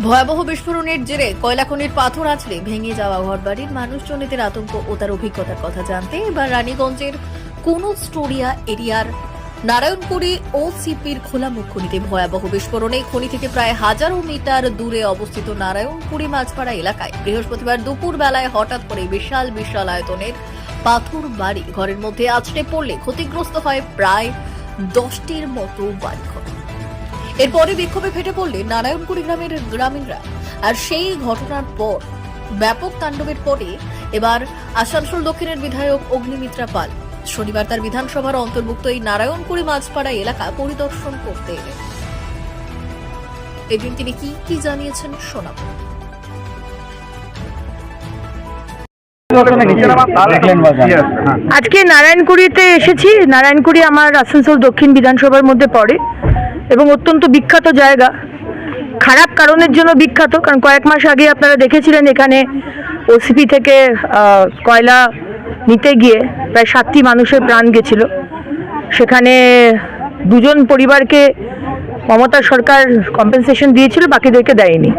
ভয়াবহ বিস্ফোরণের জেরে কয়লা খনির পাথর আছড়ে ভেঙে যাওয়া ঘরবাড়ির মানুষজনেদের আতঙ্ক ও তার অভিজ্ঞতার কথা জানতে এবার রানীগঞ্জের কোন স্টোরিয়া এরিয়ার নারায়ণপুরি ও সিপির খোলা মুখ খনিতে ভয়াবহ বিস্ফোরণে খনি থেকে প্রায় হাজারো মিটার দূরে অবস্থিত নারায়ণপুরি মাঝপাড়া এলাকায় বৃহস্পতিবার দুপুর বেলায় হঠাৎ করে বিশাল বিশাল আয়তনের পাথর বাড়ি ঘরের মধ্যে আছড়ে পড়লে ক্ষতিগ্রস্ত হয় প্রায় দশটির মতো বাড়িঘর। এরপরে বিক্ষোভে ফেটে পড়লেন নারায়ণপুরি গ্রামের গ্রামীণরা। আর সেই ঘটনার পর ব্যাপক তাণ্ডবের পরে এবার আসানসোল দক্ষিণের বিধায়ক অগ্নিমিত্রা পাল। শনিবার তার বিধানসভার অন্তর্ভুক্ত এই নারায়ণপুরি মাঝপাড়া এলাকা পরিদর্শন করতে এলেন। এদিন তিনি কি কি জানিয়েছেন শোনাব। আজকে নারায়ণকুড়িতে এসেছি। নারায়ণকুড়ি আমার আসানসোল দক্ষিণ বিধানসভার মধ্যে পড়ে। এবং অত্যন্ত বিখ্যাত জায়গা। খারাপ কারণের জন্য বিখ্যাত, কারণ কয়েক মাস আগে আপনারা দেখেছিলেন এখানে ওসিপি থেকে কয়লা নিতে গিয়ে প্রায় সাতটি মানুষের প্রাণ গেছিল। সেখানে দুজন পরিবারকে মমতা সরকার কম্পেনসেশন দিয়েছিল, বাকিদেরকে দেয়নি।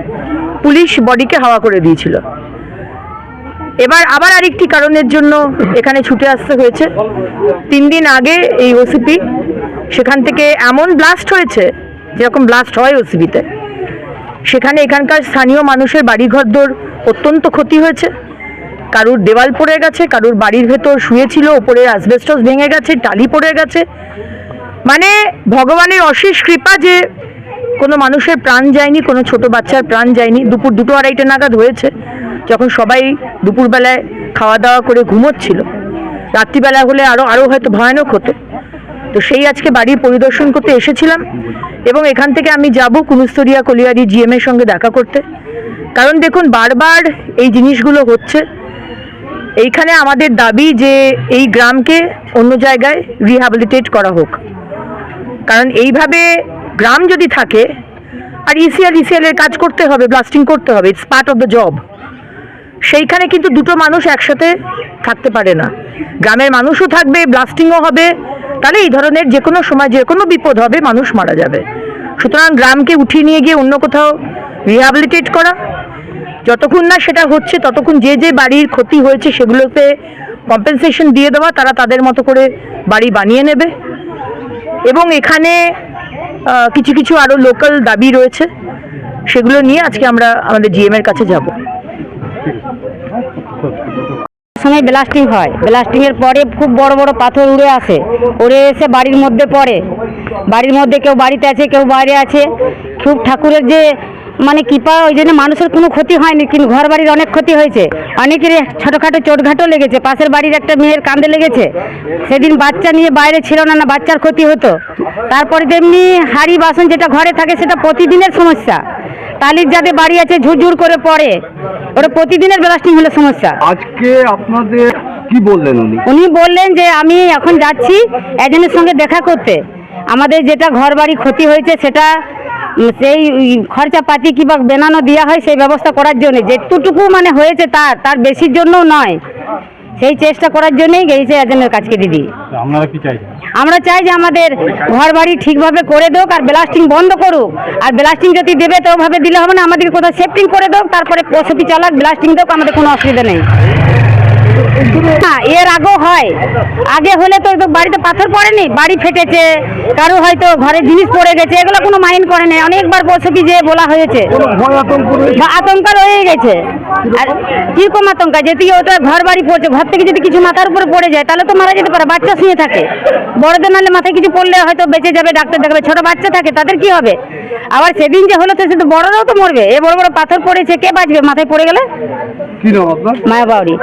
পুলিশ বডিকে হাওয়া করে দিয়েছিল। এবার আবার আরেকটি কারণের জন্য এখানে ছুটে আসতে হয়েছে। তিন দিন আগে এই ওসিপি সেখান থেকে এমন ব্লাস্ট হয়েছে, যেরকম ব্লাস্ট হয় ওসিবিতে সেখানে এখানকার স্থানীয় মানুষের বাড়িঘরদোর অত্যন্ত ক্ষতি হয়েছে। কারুর দেওয়াল পড়ে গেছে, কারুর বাড়ির ভেতর শুয়েছিল, ওপরে অ্যাসবেস্টস ভেঙে গেছে, টালি পড়ে গেছে। মানে ভগবানের অশেষ কৃপা যে কোনো মানুষের প্রাণ যায়নি, কোনো ছোট বাচ্চার প্রাণ যায়নি। দুপুর দুটো আড়াইটা নাগাদ হয়েছে, যখন সবাই দুপুরবেলায় খাওয়া দাওয়া করে ঘুমোচ্ছিল। রাত্রিবেলা হলে আরও আরও হয়তো ভয়ানক হতো। তো সেই আজকে বাড়ি পরিদর্শন করতে এসেছিলাম এবং এখান থেকে আমি যাব কুনুস্তরিয়া কলিয়ারি জিএম এর সঙ্গে দেখা করতে। কারণ দেখুন, বারবার এই জিনিসগুলো হচ্ছে। এইখানে আমাদের দাবি যে এই গ্রামকে অন্য জায়গায় রিহ্যাবিলিটেট করা হোক। কারণ এইভাবে গ্রাম যদি থাকে, আর ইসিএল ইসিএল এর কাজ করতে হবে ব্লাস্টিং করতে হবে it's part of the job সেইখানে কিন্তু দুটো মানুষ একসাথে থাকতে পারে না। গ্রামের মানুষও থাকবে ব্লাস্টিংও হবে তাহলে এই ধরনের যে কোনো সময়, যে কোনো বিপদ হবে মানুষ মারা যাবে। সুতরাং গ্রামকে উঠিয়ে নিয়ে গিয়ে অন্য কোথাও রিহ্যাবিলিটেট করা। যতক্ষণ না সেটা হচ্ছে, ততক্ষণ যে যে বাড়ির ক্ষতি হয়েছে সেগুলোতে কম্পেনসেশন দিয়ে দেওয়া, তারা তাদের মতো করে বাড়ি বানিয়ে নেবে। এবং এখানে কিছু কিছু আরও লোকাল দাবি রয়েছে। সেগুলো নিয়ে আজকে আমরা আমাদের জিএম এর কাছে যাব। সময় ব্লাস্টিং হয়। ব্লাস্টিং এর পরে খুব বড় বড় পাথর উড়ে আসে। উড়ে এসে বাড়ির মধ্যে পড়ে। বাড়ির মধ্যে কেউ বাড়িতে আছে, কেউ বাইরে আছে। খুব ঠাকুরের যে মানে কৃপা, ওই জন্য মানুষের কোনো ক্ষতি হয়নি, কিন্তু ঘর বাড়ির অনেক ক্ষতি হয়েছে। অনেকের ছোটোখাটো চোটঘাটও লেগেছে। পাশের বাড়ির একটা মেয়ের কান্দে লেগেছে। সেদিন বাচ্চা নিয়ে বাইরে ছিল না না বাচ্চার ক্ষতি হতো। তারপরে তেমনি হাড়ি বাসন যেটা ঘরে থাকে, সেটা প্রতিদিনের সমস্যা। টালির যাদের বাড়ি আছে ঝুরঝুর করে পড়ে। ওটা প্রতিদিনের ব্লাস্টিং হলে সমস্যা। আজকে আপনাদের কি বললেন উনি? উনি বললেন যে আমি এখন যাচ্ছি একজনের সঙ্গে দেখা করতে। আমাদের যেটা ঘর বাড়ি ক্ষতি হয়েছে সেটা সেই খরচাপাতি কিংবা বেনানো দেওয়া হয় সেই ব্যবস্থা করার জন্য। যেটুকু মানে হয়েছে তার তার বেশির জন্যও নয়। সেই চেষ্টা করার জন্যই গেছে একজনের কাছকে দিদি। আপনারা কি চাইছেন? আমরা চাই যে আমাদের ঘর বাড়ি ঠিকভাবে করে দোক আর ব্লাস্টিং বন্ধ করুক। আর ব্লাস্টিং যদি দেবে তো ওভাবে দিলে হবে না আমাদেরকে কোথাও সেফটিং করে দোক তারপরে প্রসূতি চালাক ব্লাস্টিং দোক আমাদের কোনো অসুবিধা নেই। না এর আগেও হয়। আগে হলে তো বাড়িতে পাথর পড়েনি বাড়ি ফেটেছে কারও হয়তো ঘরে জিনিস পড়ে গেছে এগুলো কোনো মাইন্ড করে নেই। অনেকবার বসবি যে বলা হয়েছে। আতঙ্ক বা আতঙ্ক রয়ে গেছে। আর কীরকম আতঙ্ক? যদি ওটা ঘর বাড়ি পড়ছে ঘর থেকে যদি কিছু মাথার উপরে পড়ে যায় তাহলে তো মারা যেতে পারে বাচ্চা শুয়ে থাকে। বড়দের নাহলে মাথায় কিছু পড়লে হয়তো বেঁচে যাবে ডাক্তার দেখাবে ছোট বাচ্চা থাকে তাদের কি হবে? আবার সেদিন যে হলো তো সে তো বড়রাও তো মরবে। এ বড় বড় পাথর পড়েছে কে বাঁচবে? মাথায় পড়ে গেলে? মায়া বাউরি।